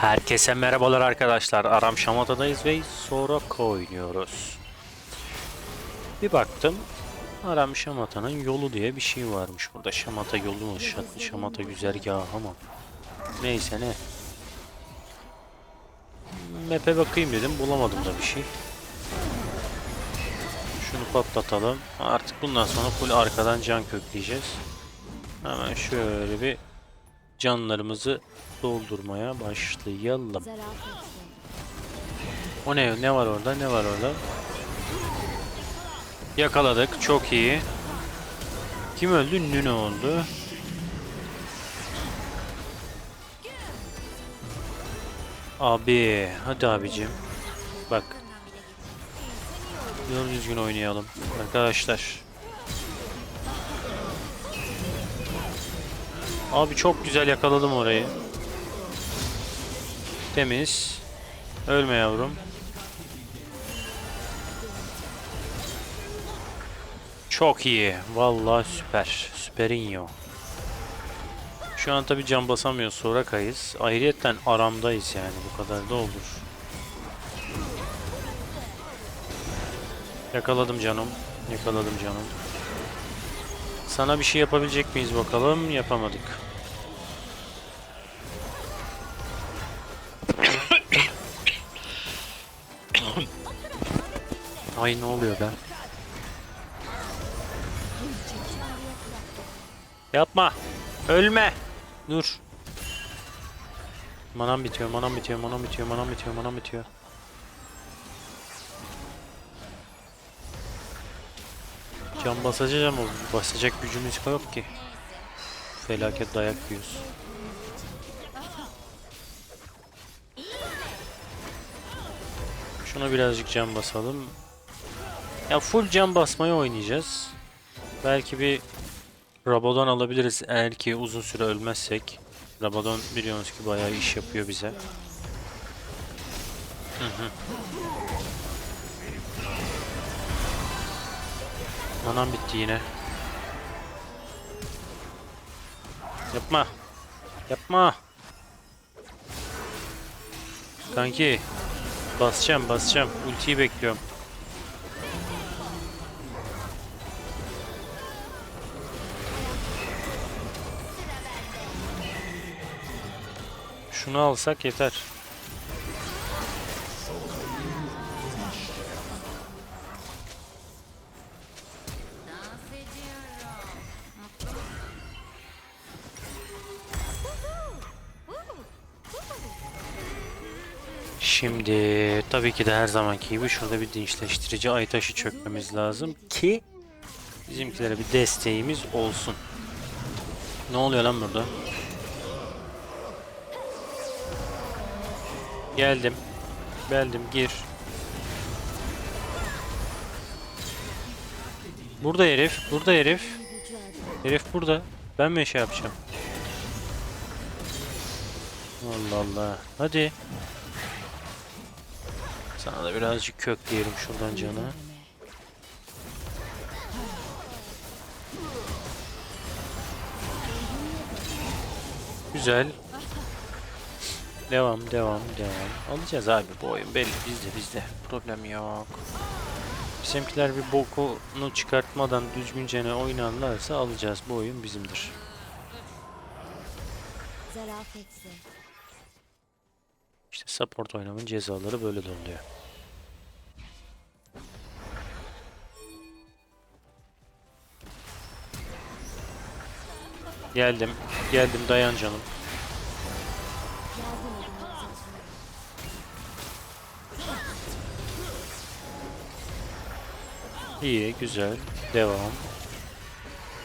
Herkese merhabalar arkadaşlar. Aram Şamata'dayız ve Soraka oynuyoruz. Bir baktım. Aram Şamata'nın yolu diye bir şey varmış burada. Şamata yolu mu? Şa- Şamata güzergahı ama. Neyse ne. Map'e bakayım dedim. Bulamadım da bir şey. Şunu patlatalım. Artık bundan sonra full arkadan can kökleyeceğiz. Hemen şöyle bir canlarımızı doldurmaya başlayalım. O ne? Ne var orada? Ne var orada? Yakaladık. Çok iyi. Kim öldü? Nüne oldu. Abi, hadi abicim. Bak. Doğru düzgün oynayalım arkadaşlar. Abi çok güzel yakaladım orayı. Temiz. Ölme yavrum. Çok iyi. Vallahi süper. Süperinho. Şu an tabi can basamıyor Soraka'yız. Ayrıyetten aramdayız yani. Bu kadar da olur. Yakaladım canım. Yakaladım canım. Sana bir şey yapabilecek miyiz bakalım? Yapamadık. Ay ne oluyor be? Yapma. Ölme. Dur. Manam bitiyor, manam bitiyor, manam bitiyor, manam bitiyor, manam bitiyor. Can basacağım ama basacak gücümüz yok ki. Felaket dayak yiyoruz. Şuna birazcık can basalım. Ya full can basmayı oynayacağız. Belki bir Rabadon alabiliriz eğer ki uzun süre ölmezsek. Rabadon biliyorsunuz ki bayağı iş yapıyor bize. Hı hı. Manam bitti yine. Yapma. Yapma. Kanki. Basacağım basacağım. Ultiyi bekliyorum. Şunu alsak yeter. Şimdi tabii ki de her zamanki gibi şurada bir dinçleştirici ay taşı çökmemiz lazım ki bizimkilere bir desteğimiz olsun. Ne oluyor lan burada? Geldim. Geldim gir. Burada herif. Burada herif. Herif burada. Ben mi şey yapacağım? Allah Allah. Hadi. Sana da birazcık kökleyelim şuradan canı. Güzel. Devam, devam, devam. Alacağız abi bu oyun belli bizde bizde. Problem yok. Bizimkiler bir bokunu çıkartmadan düzgünce oynarlarsa alacağız. Bu oyun bizimdir. Zarafet ver. İşte support oynamanın cezaları böyle de oluyor. Geldim. Geldim dayan canım. İyi, güzel. Devam.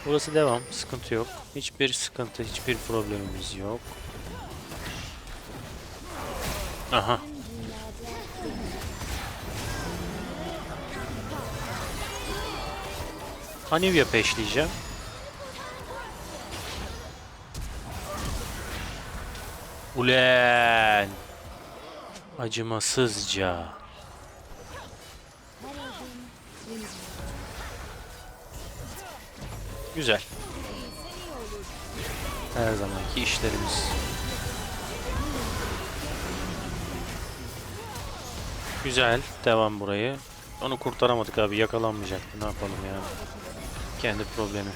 Burası devam. Sıkıntı yok. Hiçbir sıkıntı, hiçbir problemimiz yok. Aha. Anivya peşleyeceğim. Ulen. Acımasızca. Güzel. Her zamanki işlerimiz. Güzel. Devam burayı. Onu kurtaramadık abi. Yakalanmayacaktı. Ne yapalım ya. Kendi problemi.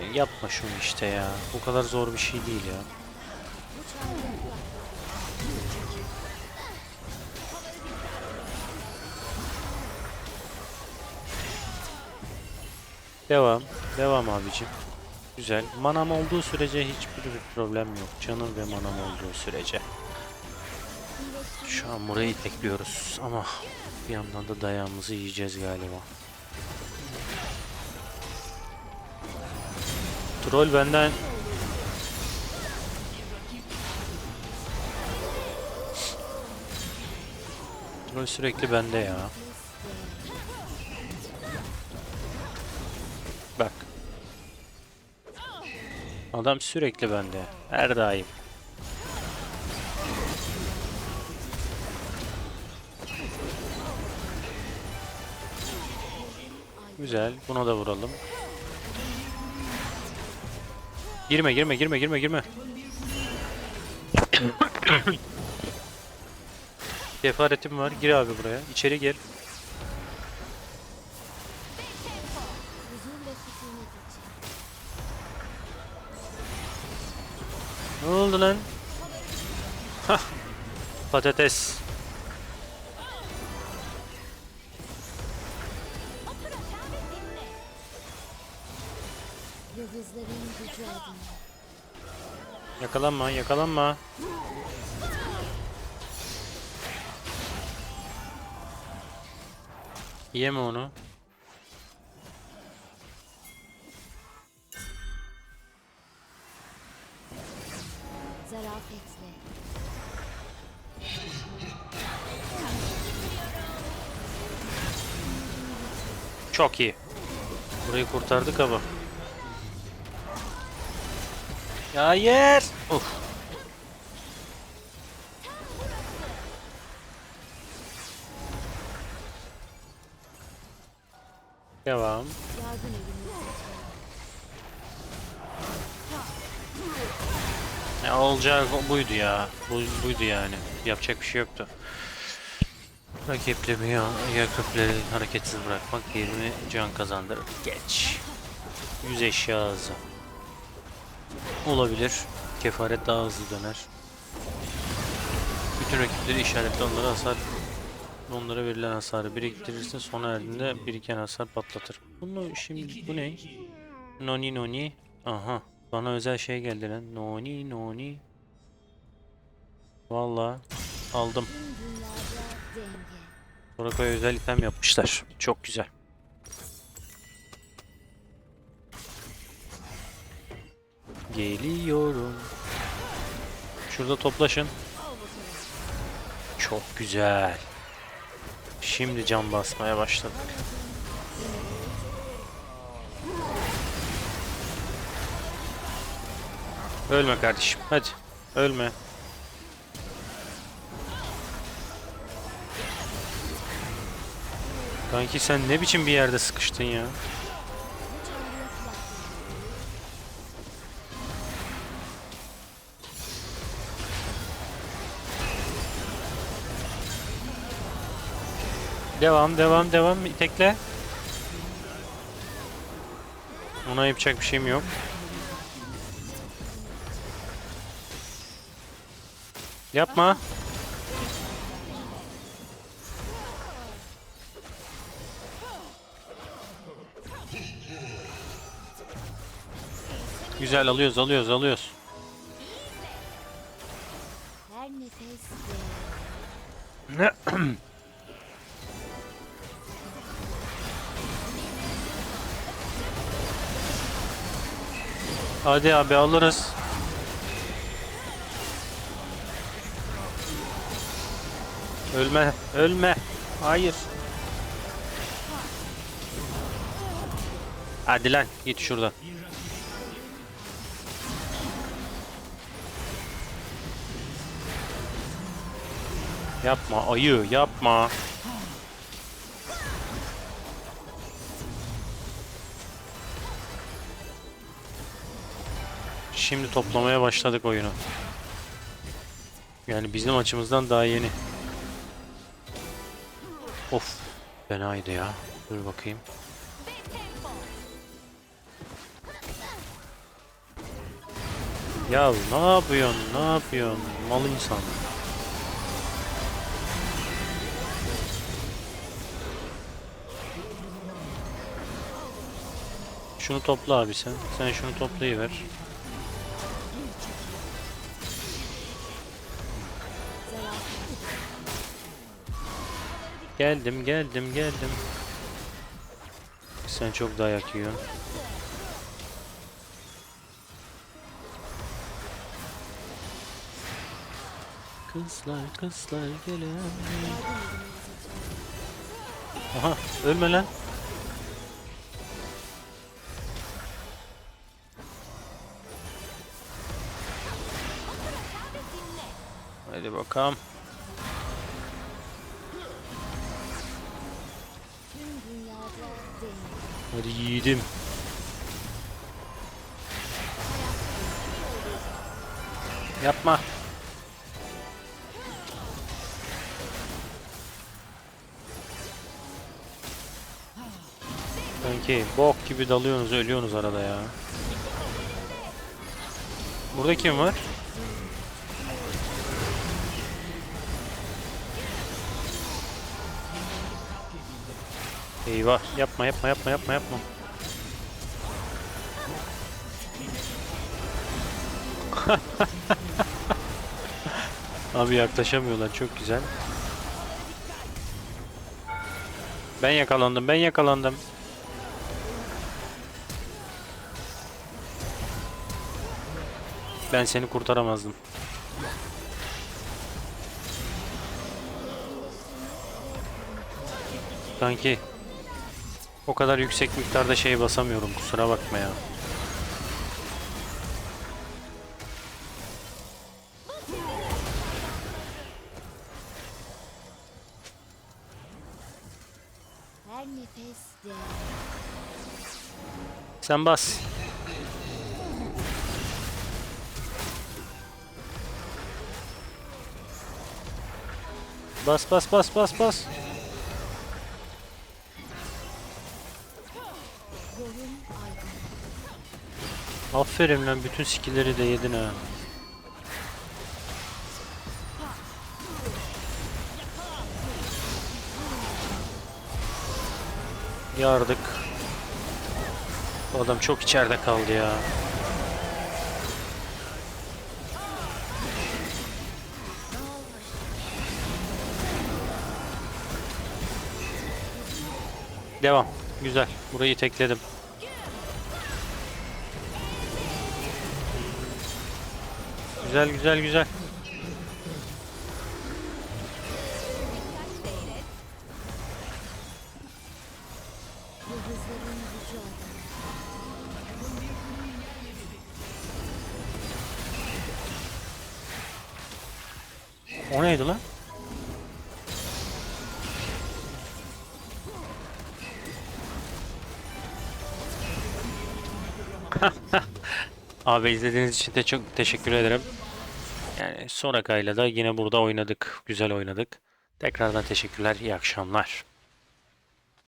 E, yapma şunu işte ya. Bu kadar zor bir şey değil ya. Devam. Devam abicim. Güzel. Manam olduğu sürece hiçbir bir problem yok. Canım ve manam olduğu sürece. Şu an burayı itekliyoruz ama bir yandan da dayağımızı yiyeceğiz galiba. Troll benden Troll sürekli bende ya. Bak. Adam sürekli bende. Her daim. Güzel. Buna da vuralım. Girme girme girme girme girme. Kefaretim var. Gir abi buraya. İçeri için. Ne oldu lan? Hah. Patates. Yakalanma, yakalanma. Yeme onu. Zarafetle. Çok iyi. Burayı kurtardık ama. Hayır. Uf. Devam. Ya olacak buydu ya. Bu, buydu yani. Yapacak bir şey yoktu. Rakipleri ya, rakipleri hareketsiz bırakmak 20 can kazandırır. Geç. 100 eşya hızı. Olabilir. Kefaret daha hızlı döner. Bütün rakipleri işaretle onlara hasar onlara verilen hasarı biriktirirsin sona erdiğinde biriken hasar patlatır. Bunu şimdi bu ne? Noni noni. Aha. Bana özel şey geldi lan. Noni noni. Valla aldım. Sorako'ya özel item yapmışlar. Çok güzel. Geliyorum. Şurada toplaşın. Çok güzel. Şimdi cam basmaya başladık. Ölme kardeşim. Hadi. Ölme. Kanki sen ne biçim bir yerde sıkıştın ya? Devam, devam, devam. Tekle. Ona yapacak bir şeyim yok. Yapma. Güzel alıyoruz, alıyoruz, alıyoruz. Hadi abi alırız. Ölme, ölme. Hayır. Hadi lan git şuradan. Yapma ayı yapma. Şimdi toplamaya başladık oyunu. Yani bizim açımızdan daha yeni. Of. Fenaydı ya. Dur bakayım. Ya ne yapıyorsun? Ne yapıyorsun? Mal insan. Şunu topla abi sen. Sen şunu toplayıver. Zarar. Geldim, geldim, geldim. Sen çok dayak yiyorsun. Kızlar, kızlar gelen. Aha, ölme lan. Hadi bakalım. Hadi yiğidim. Yapma. Sanki bok gibi dalıyorsunuz, ölüyorsunuz arada ya. Burada kim var? Eyvah, yapma yapma yapma yapma yapma. Abi yaklaşamıyorlar çok güzel. Ben yakalandım ben yakalandım. Ben seni kurtaramazdım. Sanki o kadar yüksek miktarda şey basamıyorum kusura bakma ya. Sen bas. Bas bas bas bas bas. Aferin lan bütün skill'leri de yedin ha. Yardık. Bu adam çok içeride kaldı ya. Devam. Güzel. Burayı tekledim. Güzel güzel güzel. O neydi lan? Abi izlediğiniz için de çok teşekkür ederim. Yani Soraka'yla da yine burada oynadık. Güzel oynadık. Tekrardan teşekkürler. İyi akşamlar.